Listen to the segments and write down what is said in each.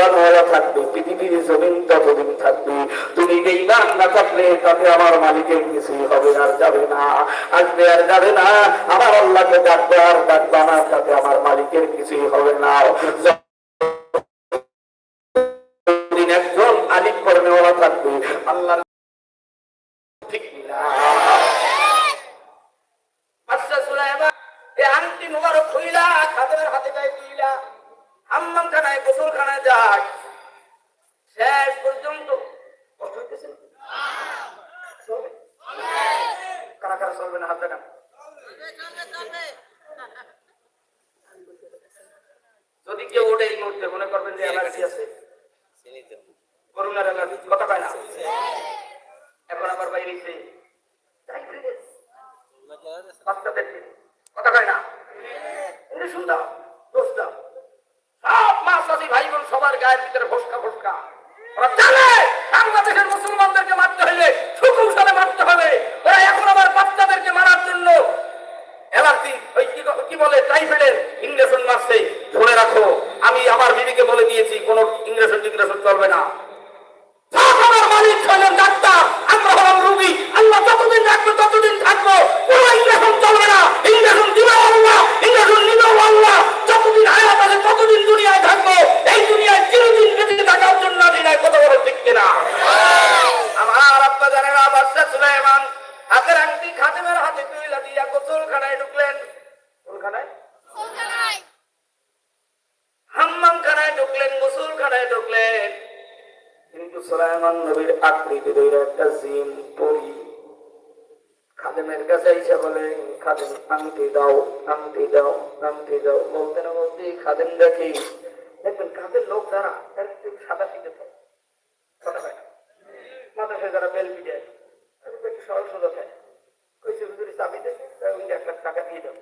জমিন কোরআনওয়ালা থাকবে, পৃথিবীর জমিন ততদিন থাকবে। তুমি বেইমান না থাকলে তাতে আমার মালিকের কিছুই হবে আর যাবে না, আসবে আর যাবে না। আমার আল্লাহকে ডাকবে আর ডাকবা না, তাতে আমার মালিকের কিছুই হবে না। একজন আলিম ওরা থাকবে আল্লাহ ঠিক না আচ্ছা সুলাইমান এই আংটি মুবারক হইলা খাদের হাতে গায়ে দিলা হাম্মাম খানায় গোসল খানায় যায় শেষ পর্যন্ত কষ্ট হইতেছে না? চলবে? কারা কারা চলবে না হাত দেখান যদি কেউ মুহূর্তে মনে করবেন যে এলাকাটি আছে। করুণার এলাকাটি কথা পায় না? এখন আবার বাইরে এসে বাচ্চাদেরকে কথা কয় না? এটা শুনতাম দোষ দাও। সব মাছ ভাই বোন সবার গায়ের ভিতরে ফসকা ফসকা ওরা জানে বাংলাদেশের মুসলমানদেরকে মারতে হইলে সুকৌশলে মারতে হবে। ওরা এখন আবার বাচ্চাদেরকে মারার জন্য এলার্জি ওই কি বলে, টাইফয়েডের ইংরেশন মারছে, ধরে রাখো। আমি আমার বিবিকে বলে দিয়েছি, কোনো ইংরেশন টিংরেশন চলবে না। আমার মালিক হলেন ডাক্তার, আমরা হলাম রুগী। আল্লাহ যতদিন রাখবে, ততদিন থাকব। কোনো ইংরেশন চলবে না। ইংরেশন দিবে আল্লাহ ইংরেশন নিবে আল্লাহ। যতদিন হায়াত আছে, ততদিন দুনিয়ায় থাকব। এই দুনিয়ায় চিরদিন বেঁচে থাকার জন্য নাই কত বড় ঠিক কিনা। আমার আব্বা জানেন বাদশাহ সুলাইমান সুলাইমান নবীর আকৃতি ধরে একটা জিন পরি। খাদেমের কাছে এসে বলে, খাদেম, আংটি দাও আংটি দাও আংটি দাও। বলতে না বলতে খাদেম দেখি, দেখবেন কাদের লোক যারা একটু সাদা শিখে থাকে কথা মাদ্রাসে যারা বেল পিটে একটু সরল সোজা থাকে কইছে, হুজুরি চাবি দেখে এক লাখ টাকা দিয়ে দাও।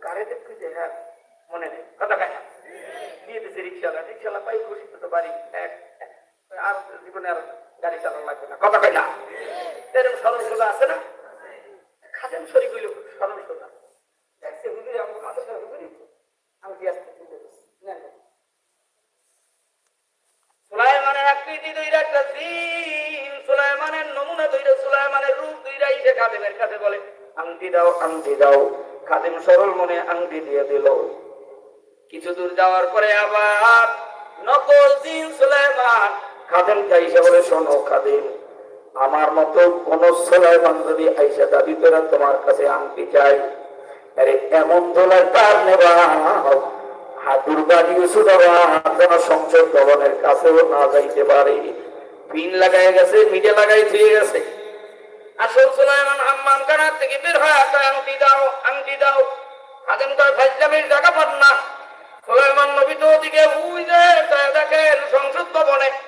কারে দেখছি যে হ্যাঁ মনে নেই। কথা কয় দিয়ে দিছে রিক্সাওয়ালা। রিক্সাওয়ালা পাই খুশি তো বাড়ি এক- আর জীবনে আর গাড়ি চালানো লাগবে না। কথা না। এরকম সরল সোজা আছে না? খাদেম শরীর হইল সরল সোজা আংটি দাও আংটি দাও, খাদেম সরল মনে আংটি দিয়ে দিল। কিছু দূর যাওয়ার পরে আবার নকল দিন সুলাইমান খাদেম এসে বলে শোনো খাদেম আমার মতো কোন সুলাইমান যদি আইসা দাবি করে তোমার কাছে আংটি চাই আরে এমন দোলার তার নেবা। সংসদ কাছেও না যাইতে পারে। গেছে, মিটে লাগাই থেকে বের হয়? আংটি দাও আংটি দাও। পান না। তো ওদিকে উই যে তাই দেখেন সংসদ ভবনে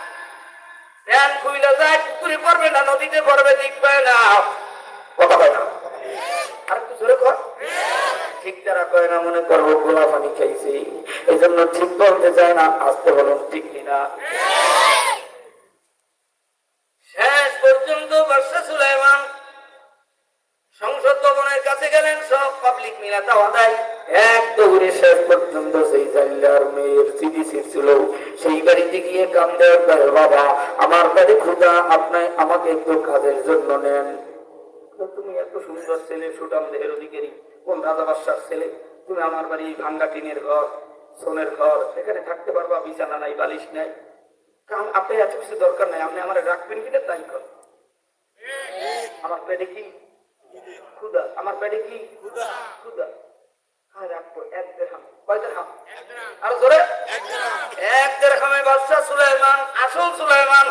প্যান খুইলে যায়, পুকুরে পড়বে না, নদীতে পড়বে না। কথা না? ঠিক তারা কয় না, মনে করব পর্যন্ত বর্ষা সংসদ ভবনের কাছে গেলেন, সব পাবলিক মিলা দাওয়া দেয় দৌড়ে শেষ পর্যন্ত সেই জাইলার মেয়ের ছিল সেই গিয়ে করে বাবা, আমার খুদা আমাকে একটু কাজের জন্য নেন। তুমি আমার বাড়ি ভাঙ্গা টিনের ঘর, সোনের ঘর থাকতে পারবা, বিছানা নাই, বালিশ নাই। কারণ আপনি এত কিছু দরকার নাই, আপনি আমার রাখবেন তাই কর। আমার পেটে কি? আমার কি? ক্ষুদা হ্যাঁ আরও জোরে? এক দেড়হামে বাদশাহ সুলাইমান আসল সুলাইমান।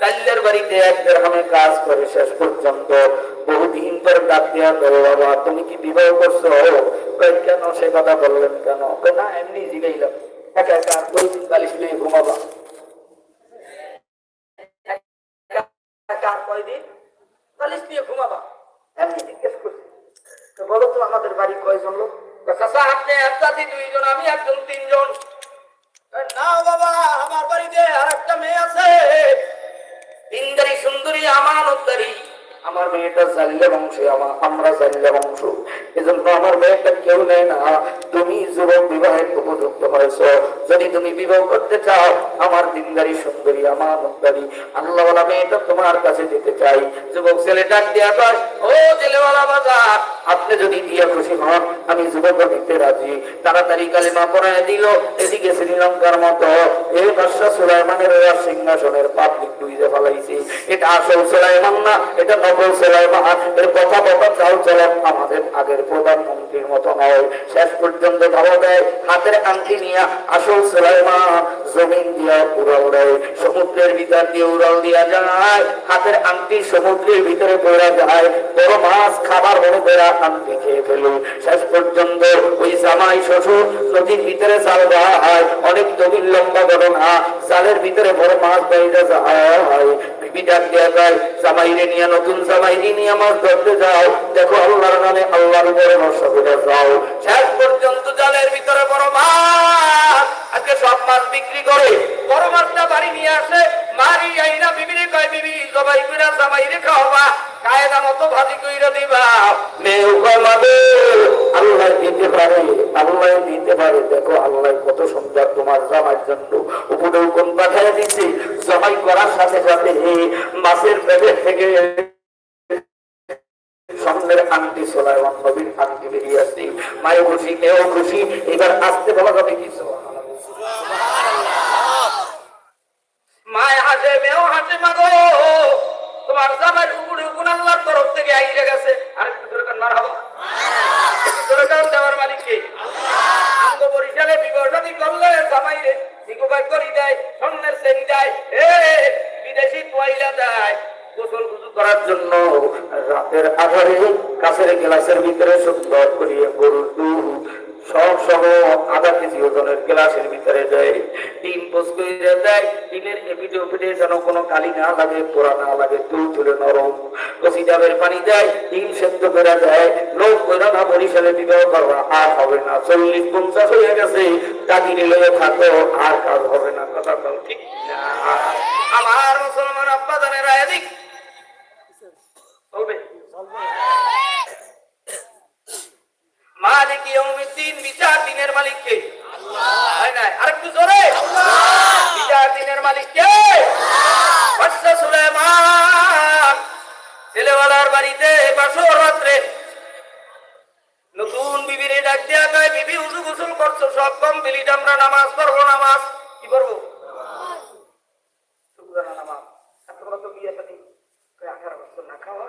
দাল্লের বাড়িতে এক দেড়হামে কাজ করে শেষ পর্যন্ত বহুদিন পর ডাক দেওয়া করো বাবা তুমি কি বিবাহ করছ? কেন? সে কথা বললেন কেন? না এমনি জিগাইলাম। একা একা ওই দিন বালিশ নিয়ে ঘুমাবা? কয়দিন বালিশ নিয়ে ঘুমাবা? এমনি জিজ্ঞেস করছি। তো বলো তো আমাদের বাড়ি কয়জন লোক? চাচা আপনি এক জাতি দুইজন, আমি একজন, তিনজন। না বাবা, আমার বাড়িতে আর একটা মেয়ে আছে। তিনদারি সুন্দরী, আমানতদারি। আমার মেয়েটা জানলে বংশ আমার আমরা জানলে বংশ। এজন্য আমার মেয়েটা কেউ নেয় না। তুমি যুবক বিবাহের উপযুক্ত হয়েছ। যদি তুমি বিবাহ করতে চাও, আমার দিনদারি সুন্দরী, আমার মুক্তারি আল্লাহওয়ালা মেয়েটা তোমার কাছে যেতে চাই। যুবক ছেলে ডাক দিয়া কয়, ও ছেলেওয়ালা বাজার, আপনি যদি দিয়ে খুশি হন, আমি যুবক দিতে রাজি। তাড়াতাড়ি কালিমা পড়ায় দিল। এদিকে শ্রীলঙ্কার মতো এই বাদশাহ সুলাইমানের সিংহাসনের পাবলিক ডুইতে ফেলাইছি। এটা আসল সুলাইমান না, এটা সমুদ্রের ভিতর দিয়ে উড়াল দিয়া যায়, হাতের আংটি সমুদ্রের ভিতরে পড়ে যায়। বড় মাছ খাবার মনে করে আংটি খেয়ে ফেলু শেষ পর্যন্ত ওই জামাই শ্বশুর নদীর ভিতরে জাল হয় অনেক গভীর লম্বা ঘটনা জালের ভিতরে বড় মাছ বাইরে যায়। বিবি দেওয়া যায়, জামাইরে নিয়ে, নতুন জামাইরে নিয়ে মাছ ধরতে যাও। দেখো আল্লাহর নামে আল্লাহর উপরে নষ্ট করে যাও। শেষ পর্যন্ত জালের ভিতরে বড় মাছ। আজকে সব মাছ বিক্রি করে, বড় মাছটা বাড়ি নিয়ে আসে। মারি আইনা বিবি কয়, বিবি, জবাই করে জামাইরে খাওয়াবা। কায়দা মতো ভাজি কইরা দিবা। কয় মাদে আল্লাহ দিতে পারে, আল্লাহ দিতে পারে। দেখো, আল্লাহ কত সুন্দর তোমার জামাইয়ের জন্য উপরে কোন পাঠায় দিছে। করার সাথে সাথে মাছের পেটের থেকে খুশি, মেয়েও খুশি। এবার আসতে বলা যাবে কিছু মায় হাসে, মেয়েও হাসে মাগো তোমার জামাইয়ের উপরে গুণ আল্লাহর তরফ থেকে আইসে গেছে। আর একটু দরকার মার হব। দরকার দেওয়ার মালিককে। আঙ্গ বরিশালে বিবর্তনী করলে জামাইরে সিকুবাই করি দেয়, স্বর্ণের সেন দেয়। এ, বিদেশি পয়লা দেয়। করার জন্য রাতের আধারে কাছের গ্লাসের ভিতরে সুন্দর করিয়ে গরুর দুধ সব সহ আধা কেজি ওজনের গ্লাসের ভিতরে দেয়। ডিমের যেন কোনো কালি না লাগে, পোড়া না লাগে, তুল তুলে নরম। কচি ডাবের পানি দেয়, ডিম সেদ্ধ করে দেয়। লোক কইরা না বরিশালে বিবাহ করবা আর হবে না। চল্লিশ পঞ্চাশ হয়ে গেছে টাকি নিলে থাকো, আর কাজ হবে না, কথা কও ঠিক আমার মুসলমান আব্বা জানেরা, এদিক। চলবে? মালিক ইয়ৌমিদ্দিন বিচার দিনের মালিক কে? হয় আরেকটু জোরে। বিচার দিনের মালিক কে? বাদশা সুলাইমান ছেলেওয়ালার বাড়িতে বাসর রাত্রে নতুন বিবিরে ডাক দেয়া কয় বিবি উজু গোসল করছ সব কমপ্লিট আমরা নামাজ পড়ব নামাজ। কি করব নামাজ এত তো বিয়ে শাদী আঠারো বছর না খাওয়া?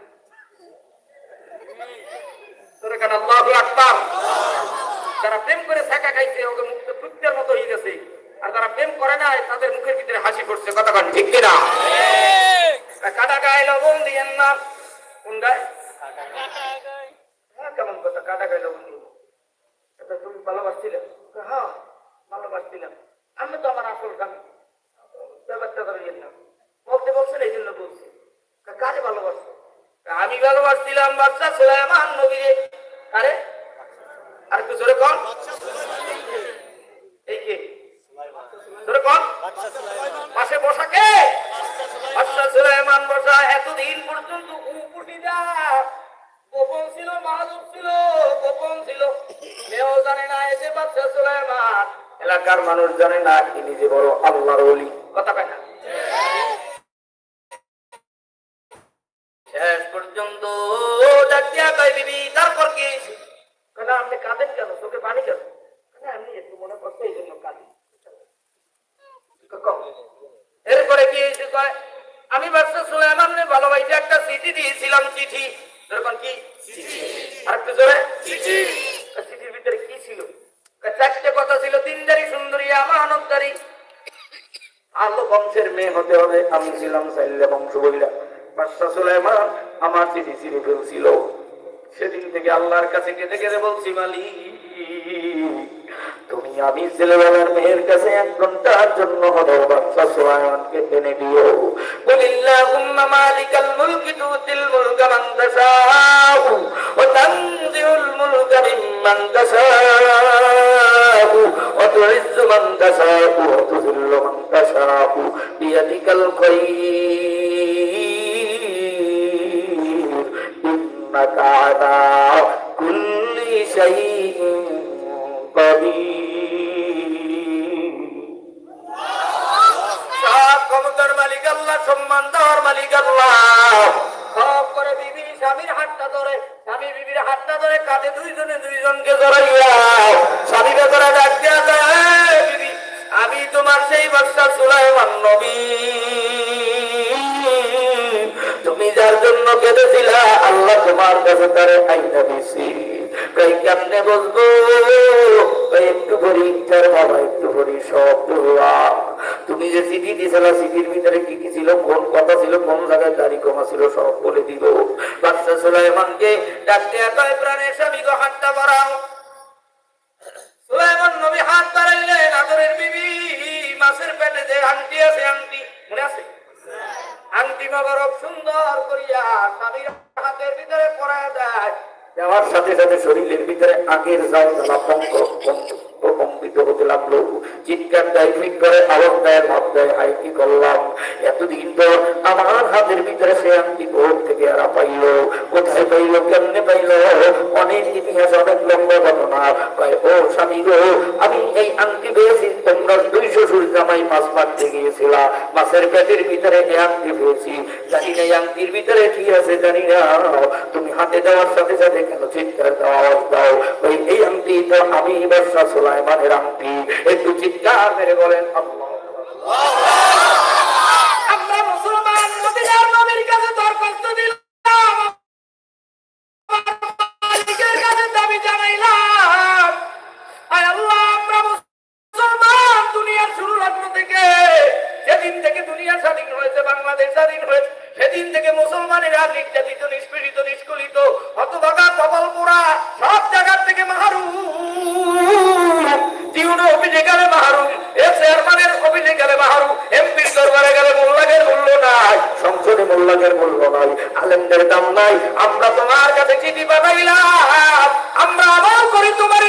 তোরে কেন? আল্লাহু আকবার। যারা প্রেম করে থাকা খাইছে ওকে মুক্ত ফুটতের মতো হয়ে গেছে। আর যারা প্রেম করে না তাদের মুখের ভিতরে হাসি পড়ছে কথা কান? ঠিক। কিনা কাটা গায়ে লবণ দিয়েন না। কোন গায়ে? হ্যাঁ, কেমন কথা? কাটা গায়ে লবণ দিয়ে এটা তুমি ভালোবাসছিলে? হ্যাঁ ভালোবাসছিলাম। আমি তো আমার আসল স্বামী। ব্যাপারটা ধরে না বলতে বলছেন এই জন্য বলছি। ভালোবাসছো কয়, আমি ভালোবাসছিলাম বাচ্চা সুলাইমান নবীরে। আরে? আর একটু জোরে কর। এই কে? তোরে কোন পাশে বসা কে? বাদশাহ সুলাইমান বসা, এতদিন পর্যন্ত উপুটি যা গোপন ছিল মাহাদুর ছিল, গোপন ছিল। কেউ জানে না এসে বাদশাহ সুলাইমান। এলাকার মানুষ জানে না কি নিজে বড় আল্লাহর ওলি। কথা কয় না। শেষ পর্যন্ত ডাকিয়া কয় বিবি তারপর কি হয়েছে? কয় না, আপনি কাঁদেন কেন চোখে পানি কেন কয় না, এমনি একটু মনে করছে এই জন্য কাঁদি কও। এরপরে কি হয়েছে কয় আমি বাদশা সুলাইমানের ভালোবাসে একটা চিঠি দিয়েছিলাম চিঠি? এরকম কি? আর একটু জোরে? চিঠি। চিঠির ভিতরে কি ছিল? চারটে কথা ছিল তিনদারি সুন্দরী আমানতদারি। আলো বংশের মেয়ে হতে হবে। আমি ছিলাম সাইল্লা বংশ বইলা বাদশা সুলাইমান আমার চিঠি ছিঁড়ে ফেলছিল। সেদিন থেকে আল্লাহর কাছে কেঁদে কেঁদে বলছি মালিক তুমি আমি ছেলেবেলার মেয়ের কাছে এক ঘণ্টার জন্য হলো বাচ্চা সুলাইমানকে এনে দিও। বলিল্লাহুম্মা মালিকাল মুলকি তুতিল ওয়া তুযিল্লু মান তাশাউ বিয়াদিকাল খায়র ইন্নাকা আলা কুল্লি শাইইন কদির। সব ক্ষমতার মালিক আল্লাহ, সম্মান দেওয়ার মালিক আল্লাহ। সব করে বিবি স্বামীর হাতটা ধরে আমি তোমার সেই বাচ্চা সুলাইমান নবী। তুমি যার জন্য কেঁদেছিলা, আল্লাহ তোমার কাছে তারে আইনা দিছি কই কেমনে একটু করি ইচ্ছার বাবা একটু করি সব তুমি যে চিঠি দিয়েছিল চিঠির ভিতরে কি কি ছিল, কোন কথা ছিল, কোন জায়গায় দাড়ি কমা ছিল, সব বলে দিব বাচ্চা সুলাইমানকে ডাকতে একাই প্রাণের স্বামী হাতটা বাড়াও সুলাইমান নবী হাত বিবি, মাছের পেটে যে আংটি আছে, আংটি, মনে আছে? আংটি সুন্দর করিয়া স্বামীর হাতের ভিতরে পরায় দেয়। দেওয়ার সাথে সাথে শরীরের ভিতরে আগের যাও জ্বালা প্রকম্পিত হতে লাগল। চিৎকার দেয় করে আলোক দেয় ভাব দেয় হাই কি করলাম? এতদিন তো আমার হাতের ভিতরে সে আংটি কোর থেকে আর পাইলো? কোথায় পাইলো, কেমনে পাইলো? অনেক ইতিহাস অনেক লম্বা ঘটনা। ও স্বামী আমি এই আংটি পেয়েছি, তোমরা দুই জামাই মাছ মারতে গিয়েছিলাম মাছের পেটের ভিতরে আংটি পেয়েছি। জানি না আংটির ভিতরে কি আছে, জানি না। তুমি হাতে দেওয়ার সাথে সাথে কেন চিৎকার দেওয়া দাও। ওই এই আংটি তো আমি বর্ষা সুলাইমানের আংটি। একটু চিৎকার মেরে বলেন, আল্লাহ। যেদিন থেকে দুনিয়া স্বাধীন হয়েছে, বাংলাদেশ স্বাধীন হয়েছে, সেদিন থেকে মুসলমানেরা নির্যাতিত, নিষ্পীড়িত, নিষ্কুলিত, হতভাগা কপাল পোড়া সব জায়গার থেকে মাহারু টিউনো অফিসে গেলে এ চেয়ারম্যানের অফিসে গেলে এমপির দরবারে গেলে মূল্য নাই, সংসদে মূল্য নাই, আলেমদের দাম নাই। আমরা তোমার কাছে চিঠি আমরা আমল করি তোমার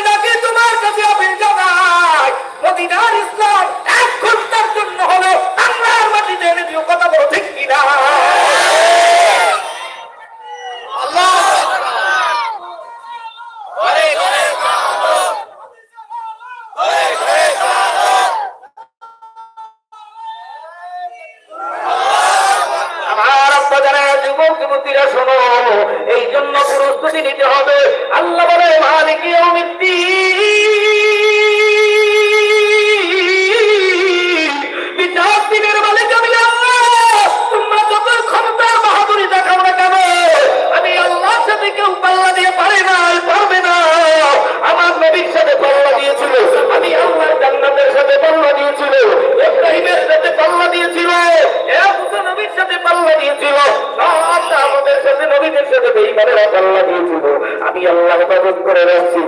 আমি আল্লাহ হেফাজত করে রাখছি।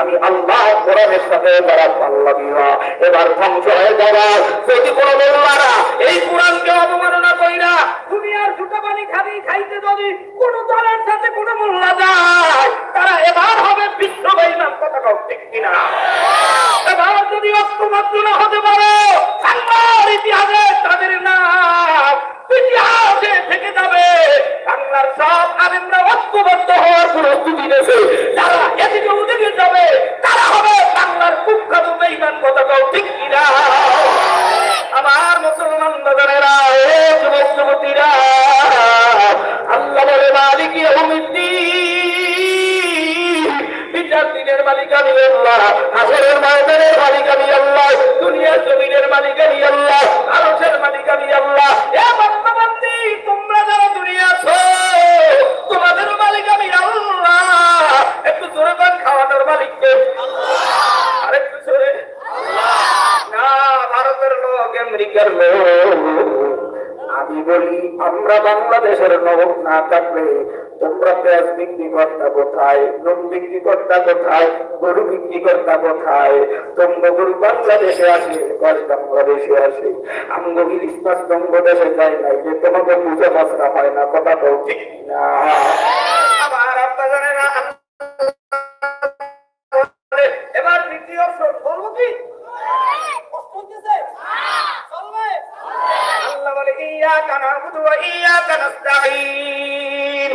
আমি আল্লাহ কোরআনের সাথে তারা পাল্লা দিবা এবার ধ্বংস হয়ে যাওয়া যদি কোনো বললারা এই কোরআনকে অবমাননা কইরা দুনিয়ার জুতা পানি খাবি, খাইতে যদি কোন দলের সাথে কোনো মোল্লা যায়, তারা এবার হবে বিশ্ববাহী নাম কথা কাউ ঠিক কিনা? এবার যদি অস্ত্র হতে পারো ইতিহাসে তাদের নাম ইতিহাসে থেকে যাবে বাংলার সব আলিমরা ঐক্যবদ্ধ হওয়ার প্রস্তুতি নেবে তারা এদিকে ওদিকে যাবে। না থাকলে তোমরা পেঁয়াজ বিক্রি কর্তা কোথায়? নুন বিক্রি কর্তা কোথায়? গরু বিক্রি কর্তা কোথায়? তোমরা গরু বাংলাদেশে আসে বাংলাদেশে আসে। আমগো ইলিশ মাছ দেশে যায় নাই, যে তোমাকে বুঝে মাছটা হয় না কথা বলছি না। ওয়া ইয়াকা নাস্তাঈন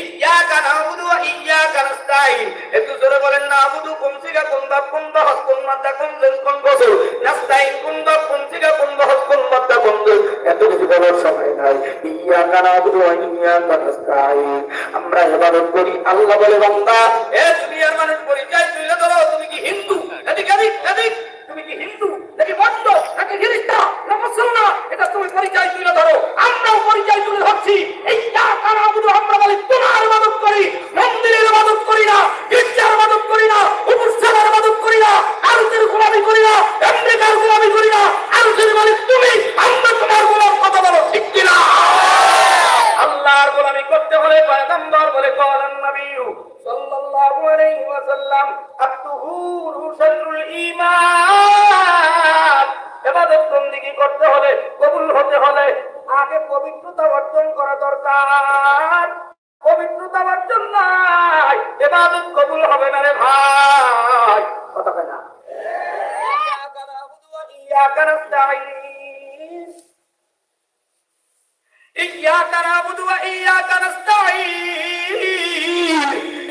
ইয়াকা নাবুদু ওয়া ইয়াকা নাস্তাঈন একটু জোরে বলেন নাবুদু কুম সিগা কুম বাপ কুম বাহস কুম মাদ্দা কুম জেন কুম বসু নাস্তাঈন কুম বাপ কুম সিগা কুম বাহস কুম মাদ্দা কুম জেন এত কিছু বলার সময় নাই। ইয়াকা নাবুদু ওয়া ইয়াকা নাস্তাঈন। আমরা ইবাদত করি, আল্লাহ বলে, বান্দা, এ দুনিয়ার মানুষ পরিচয় তুলে ধরো। তুমি কি হিন্দু? এদিকে এদিক এদিক। তুমি কি হিন্দু? নাকি বৌদ্ধ নাকি খ্রিস্টান না এটা তুমি পরিচয় তুলে ধরো। আমরাও পরিচয় তুলে ধরছি। এই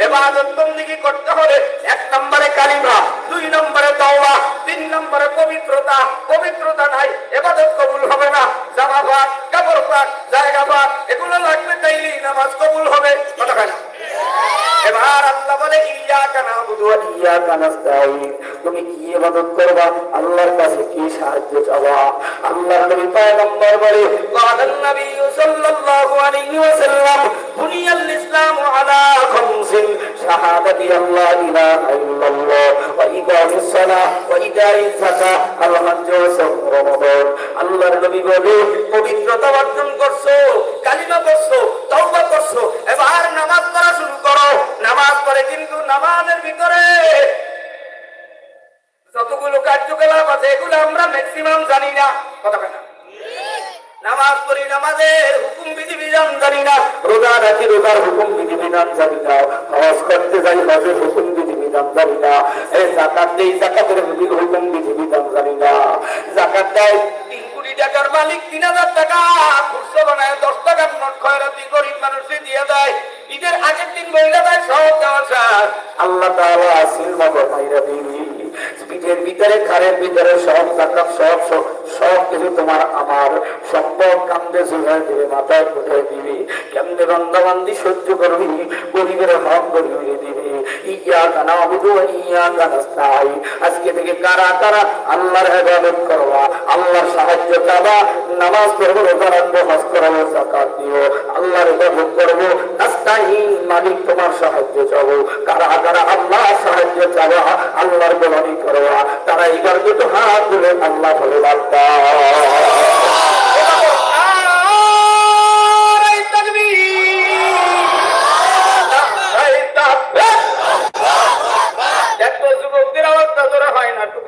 এবাদত বন্দিগি করতে হলে এক নম্বরে কালিমা, দুই নম্বরে তাওবা, তিন নম্বরে পবিত্রতা। পবিত্রতা নাই, এবাদত কবুল হবে না। জামা পাক কাপড় পাক জায়গা পাক এগুলো লাগবে তাইলেই নামাজ কবুল হবে। কথা না? এবার আল্লাহ বলে তুমি কি ইবাদত করবা? আল্লাহর কাছে কি সাহায্য চাওয়া আল্লাহ নবী পয়গম্বর বলে কালান নবী সাল্লাল্লাহু আলাইহি ওয়াসাল্লাম, বুনিয়াল ইসলামু আলা খামসিন, শাহাদাতি আল্লাহ ইলাহা ইল্লাল্লাহ, ওয়া ইকামিস সালাহ, ওয়া ইতাইজ যাকাত আল হজ্জ ওয়া সাওম রমাদান আল্লাহর নবী বলে, পবিত্রতা অর্জন করছ, কালিমা পড়ছো, তওবা করছ, এবার নামাজ পড়া শুরু করো। নামাজ পড়ে, কিন্তু নামাজের ভিতরে যতগুলো কার্যকলাপ আছে, এগুলো আমরা ম্যাক্সিমাম জানি না। কথা কেনা নামাজ পড়ি, নামাজের হুকুম বিধি বিধান জানি না। রোজা রাখি, রোজার হুকুম বিধি বিধান জানি না। হজ করতে যাই, হজের হুকুম বিধি বিধান জানি না। এ জাকাত দেই, জাকাতের হুকুম বিধি বিধান জানি না। জাকাত দেয় টাকার মালিক, তিন হাজার টাকা। খুচরো বানায় দশ টাকার নোট খয়রাতি গরিব মানুষে দিয়ে দেয়। ঈদের আগের দিন মহিলাদের সব আল্লাহ তাআলা দিবি ভিতরে ভিতরে, সব সব সব কিছু তোমার আমার। সম্পদ কান্দে জোগায় দিবে মাথায় উঠে দিবে। কেমনে রন্ধাবান্দি সহ্য করবি? গরিবের হক গরিবে দিবে। ইয়া কানা বুধু ইয়া কানাস্তাই আজকে থেকে কারা কারা আল্লাহর ইবাদত করবা, আল্লাহর সাহায্য চাবা, নামাজ পড়ব, রোজা রাখব, হজ করাবো করবা তারা দুটো হাত তুলে আল্লাহ বলে লাগতা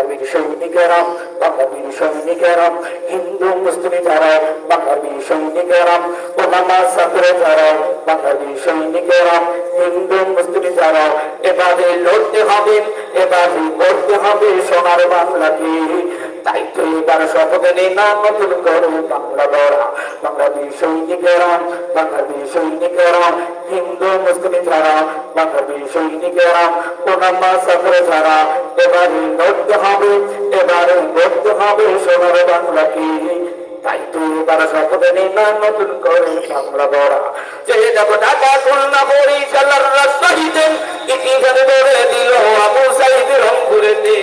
বাঙালির সৈনিকেরাম বাঙালির সৈনিকেরাম হিন্দু, মুসলিম যারা বাঙালির সৈনিকেরাম ওলামা ছাত্র যারা বাঙালির সৈনিকেরাম হিন্দু, মুসলিম যারা, এবারে লড়তে হবে, এবারে করতে হবে সোনার বাংলাকে। তো এবার শপথ নেই না নতুন করে বাংলা গড়া। বাংলাদেশ হিন্দু, মুসলিম যারা, বাংলাদেশ সৈনিকেরা, ওনামা সফর যারা, এবারে লড়তে হবে, এবারে লড়তে হবে সোনার বাংলাকে। তাই তো এবার শপথ নেই না নতুন করে বাংলা গড়া। যে দেখো ঢাকা, খুলনা বরিশালার রাজশাহীতে ইতিহাসে ধরে দিল আবু সাইদ রংপুরেতে।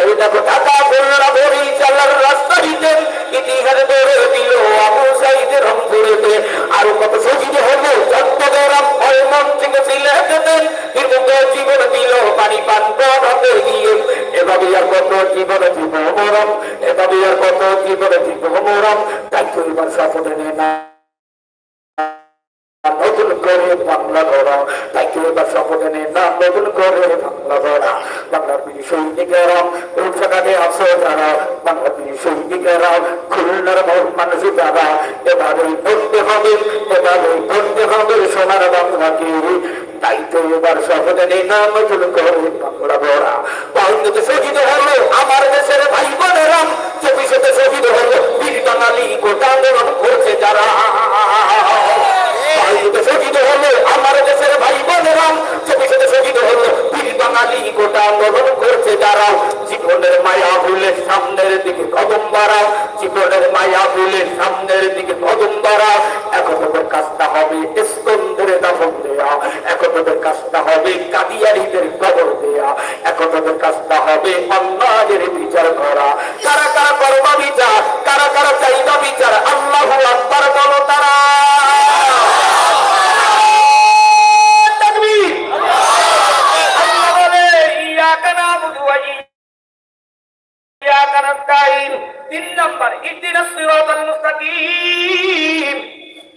সেই দেখো, ঢাকা খুলনা বরিশালার রাজশাহীতে ইতিহাসে ধরে দিল আবু সাইদ রংপুরেতে আরও কত শহীদ হলো, চট্টগ্রাম ময়মনসিংহ সিলেটেতে দীর্ঘ জীবন দিল, পানি পান পড়াতে গিয়ে এভাবে আর কত জীবন জীব মরম এভাবে আর কত জীবন জীব মরম তাই এবার শপথ নেয় না। নতুন করে বাংলা ধরা তাই কেউ এবার শপথ নেই না। নতুন করে বাংলা ধরা বাংলা বীর সৈনিকেরা রূপসাঘাটে আসো যারা বাংলা বীর সৈনিকেরা, খুলনার মানুষ যারা এবারে ধরতে হবে, এবারে ধরতে হবে সোনার বাংলাকে। তাই তো এবার শপথ নেই না, নতুন করে বাংলা ধরা বাংলাতে শহীদ হলো করা কারা কারা করবা বিচার কারা কারা চাইবা বিচার। আল্লাহ আকবার বলো তারা। তিন নাম্বার, ইহদিনাস সিরাতাল মুস্তাকিম।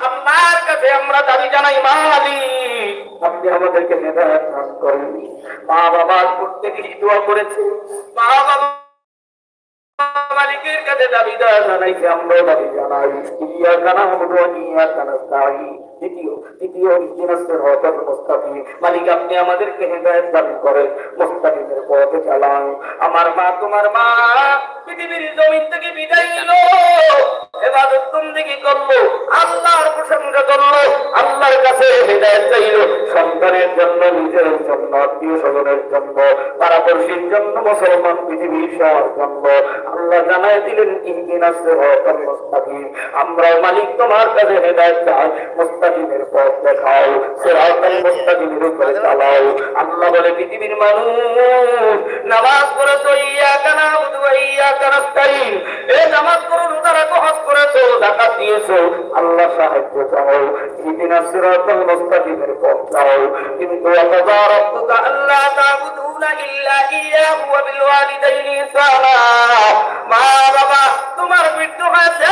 আল্লাহর কাছে আমরা দাবি জানাই, মালিক, আপনি আমাদেরকে হেদায়েত দান মা বাবার প্রত্যেকে দোয়া করেছে। মা বাবা মালিকের কাছে দাবি জানাইছে আমরা দাবি জানাই ইয়া কানা ইয়া কানা আল্লাহর কাছে হেদায়ত চাইল। সন্তানের জন্য, নিজের জন্য, আত্মীয় স্বজনের জন্য পাড়াপড়শির জন্য, মুসলমান পৃথিবীর সবার জন্য। আল্লাহ জানাই দিলেন সিরাতাল মুস্তাকিম আমরা মালিক, তোমার কাছে হেদায়েত চাই। মুস্তাকিমের পথ দেখাও, সিরাতাল মুস্তাকিমের উপরে চালাও। আল্লাহ বলে, পৃথিবীর মানুষ, নামাজ পড়েছো, ইয়াকা নাবুদু ওয়া ইয়াকা এ নামাজ পড়ো রোজা রাখো হজ করেছ, যাকাত দিয়েছ, আল্লাহ সাহায্য চাও। ইহদিনাস সিরাতাল মুস্তাকিমের পথ চাও। কিন্তু আল্লাহ রাব্বুকা আল্লাহ তা'বুদুনা ইল্লা ইয়াহু ওয়া বিল ওয়ালিদাইনি ইহসানা মা বাবা তোমার মৃত্যু হয়েছে।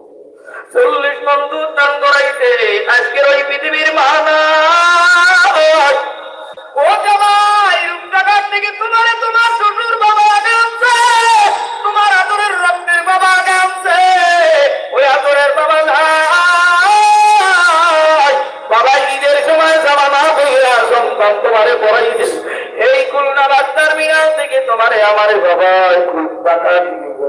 চল্লিশ বন্ধু দান করাইছে। আজকের ওই পৃথিবীর মানা ও জামাই, রূপসাগর থেকে তোমার তোমার শ্বশুর বাবা আগে তোমার আদরের রক্তের বাবা আগে ওই আদরের বাবা বাবা, ঈদের সময় জামা না হইয়া সন্তান তোমারে পড়াইছে এই খুলনা রাস্তার মিনাল থেকে তোমারে আমারে বাবা খুব টাকা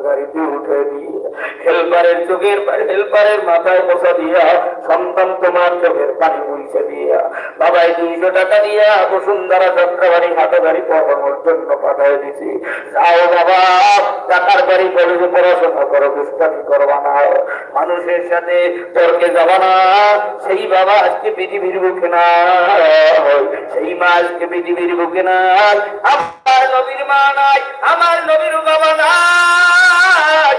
গাড়িতে উঠে দিয়ে হেল্পারের চোখের হেল্পারের মাথায় বসা দিয়া সন্তান তোমার চোখের পানি মুছে দিয়া। বাবাই দুইশো টাকা দিয়া বসুন্ধরা যাত্রাবাড়ি হাতে গাড়ি পড়ানোর জন্য পাঠায় দিছি। যাও বাবা, টাকার বাড়ি কলেজে পড়াশোনা করো, দুষ্টামি করবা না। মানুষের সাথে তর্কে যাবা না। সেই বাবা আজকে পৃথিবীর বুকে না। সেই মা আজকে পৃথিবীর বুকে না। আমার নবীর মা নাই, আমার নবীর বাবা নাই।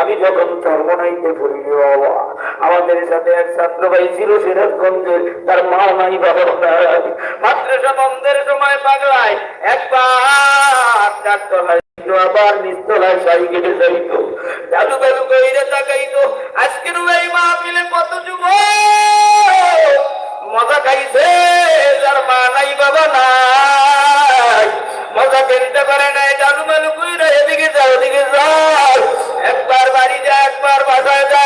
আমি যখন চর্মনাইতে বাবা, আমাদের সাথে এক ছাত্র ভাই ছিল সিরাজগঞ্জের তার মা নাই বাবা নাই। মাদ্রাসা বন্ধের সময় পাগলায়, একবার চারতলায় আবার নিচতলায় সাইকেলে যাইতো। জাদু বাদু কইরে তাকাইতো, আজকের এই মাহফিলে কত যুব মজা খাইছে, যার মা নাই, বাবা নাই। মজা খেলতে পারে নাই জানু মানু এদিকে যা, ওদিকে যা। একবার বাড়ি যা, একবার বাসায় যা।